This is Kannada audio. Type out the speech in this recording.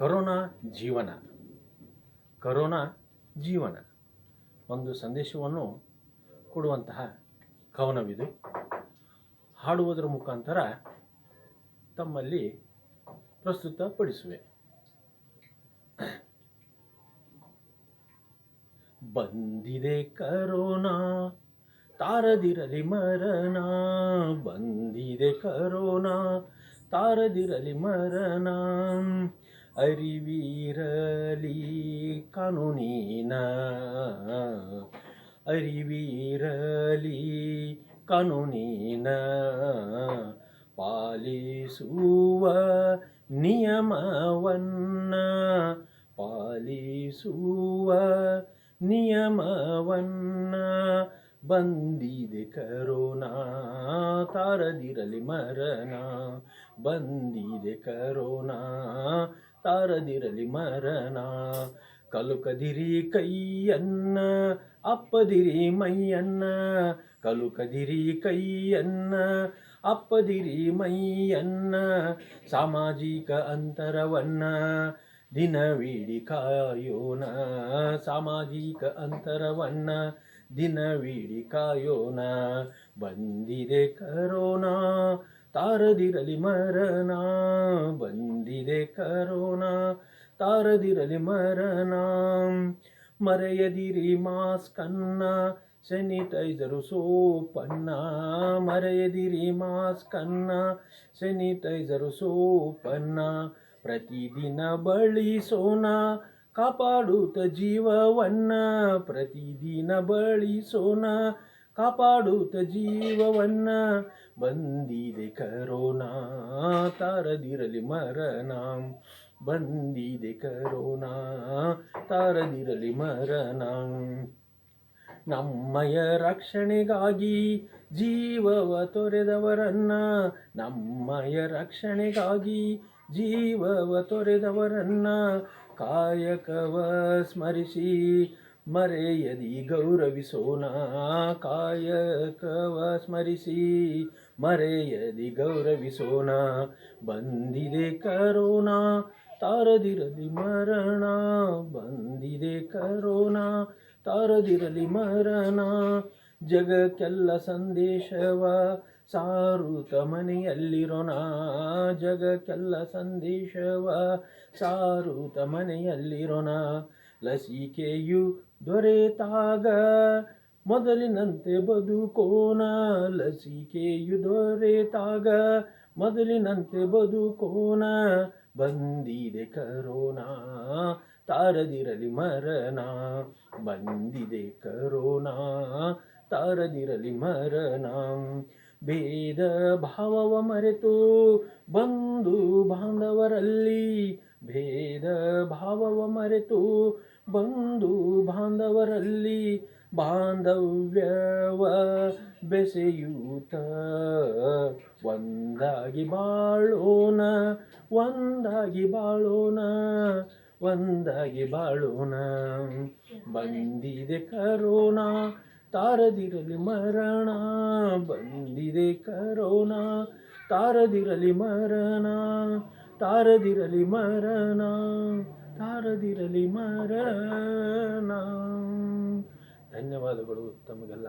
ಕರೋನಾ ಜೀವನ. ಕರೋನಾ ಜೀವನ. ಒಂದು ಸಂದೇಶವನ್ನು ಕೊಡುವಂತಹ ಕವನವಿದು. ಹಾಡುವುದರ ಮುಖಾಂತರ ತಮ್ಮಲ್ಲಿ ಪ್ರಸ್ತುತಪಡಿಸುವೆ. ಬಂದಿದೆ ಕರೋನಾ, ತಾರದಿರಲಿ ಮರಣ. ಬಂದಿದೆ ಕರೋನಾ, ತಾರದಿರಲಿ ಮರಣ. ಅರಿವಿರಲಿ ಕಾನೂನಿನ ಅರಿವಿರಲಿ ಕಾನೂನಿನ ಪಾಲಿಸುವ ನಿಯಮವನ್ನ ಪಾಲಿಸುವ ನಿಯಮವನ್ನ ಬಂದಿದೆ ಕರೋನಾ ತಾರದಿರಲಿ ಮರಣ ಬಂದಿದೆ ಕರೋನಾ ತಾರದಿರಲಿ ಮರಣ ಕಲುಕದಿರಿ ಕೈಯನ್ನ ಅಪ್ಪದಿರಿ ಮೈಯನ್ನ ಕಲುಕದಿರಿ ಕೈಯನ್ನ ಅಪ್ಪದಿರಿ ಮೈಯನ್ನ, ಸಾಮಾಜಿಕ ಅಂತರವನ್ನ ದಿನವಿಡಿ ಕಾಯೋಣ, ಸಾಮಾಜಿಕ ಅಂತರವನ್ನ ದಿನವಿಡಿ ಕಾಯೋಣ, ಬಂದಿದೆ ಕರೋನಾ ತಾರದಿರಲಿ ಮರಣ, ಬಂದಿದೆ ಕರೋನಾ. ತಾರದಿರಲಿ ಮರಣ, ಮರೆಯದಿರಿ ಮಾಸ್ಕನ್ನ ಸ್ಯಾನಿಟೈಸರು ಸೋಪನ್ನ. ಮರೆಯದಿರಿ ಮಾಸ್ಕನ್ನ ಸ್ಯಾನಿಟೈಸರು ಸೋಪನ್ನ. ಪ್ರತಿದಿನ ಬಳಿಸೋಣ, ಕಾಪಾಡುತ್ತ ಜೀವವನ್ನ. ಪ್ರತಿದಿನ ಬಳಸೋಣ ಕಾಪಾಡುತ್ತ ಜೀವವನ್ನ. ಬಂದಿದೆ ಕರೋನಾ, ತಾರದಿರಲಿ ಮರಣ. ಬಂದಿದೆ ಕರೋನಾ, ತಾರದಿರಲಿ ಮರಣ. ನಮ್ಮಯ ರಕ್ಷಣೆಗಾಗಿ ಜೀವವ ತೊರೆದವರನ್ನ. ನಮ್ಮಯ ರಕ್ಷಣೆಗಾಗಿ ಜೀವವ ತೊರೆದವರನ್ನ. ಕಾಯಕವ ಸ್ಮರಿಸಿ ಮರೆಯದಿ ಗೌರವಿಸೋಣ ಕಾಯಕವ ಸ್ಮರಿಸಿ. ಮರೆಯದಿ ಗೌರವಿಸೋಣ, ಬಂದಿದೆ ಕರೋನಾ, ತಾರದಿರಲಿ ಮರಣ, ಬಂದಿದೆ ಕರೋನಾ, ತಾರದಿರಲಿ ಮರಣ. ಜಗಕ್ಕೆಲ್ಲ ಸಂದೇಶವ, ಸಾರುತ ಮನೆಯಲ್ಲಿರೋಣ ಜಗಕ್ಕೆಲ್ಲ ಸಂದೇಶವ, ಸಾರುತ ಮನೆಯಲ್ಲಿರೋಣ ಲಸಿಕೆಯು ದೊರೆತಾಗ ಮೊದಲಿನಂತೆ ಬದುಕೋಣ. ಲಸಿಕೆಯು ದೊರೆತಾಗ ಮೊದಲಿನಂತೆ ಬದುಕೋಣ. ಬಂದಿದೆ ಕರೋನಾ, ತಾರದಿರಲಿ ಮರಣ ಬಂದಿದೆ ಕರೋನಾ, ತಾರದಿರಲಿ ಮರಣ ಭೇದ ಭಾವವ ಮರೆತು ಬಂಧು ಬಾಂಧವರಲ್ಲಿ ಭೇದ ಭಾವವ ಮರೆತು ಬಂಧು ಬಾಂಧವರಲ್ಲಿ ಬಾಂಧವ್ಯವ ಬೆಸೆಯೂತ. ಒಂದಾಗಿ ಬಾಳೋಣ ಒಂದಾಗಿ ಬಾಳೋಣ ಒಂದಾಗಿ ಬಾಳೋಣ. ಬಂದಿದೆ ಕರೋನಾ, ತಾರದಿರಲಿ ಮರಣ. ಬಂದಿದೆ ಕರೋನಾ, ತಾರದಿರಲಿ ಮರಣ. ತಾರದಿರಲಿ ಮರಣ ತಾರದಿರಲಿ ಮರಣ. ಧನ್ಯವಾದಗಳು ತಮಗೆಲ್ಲ.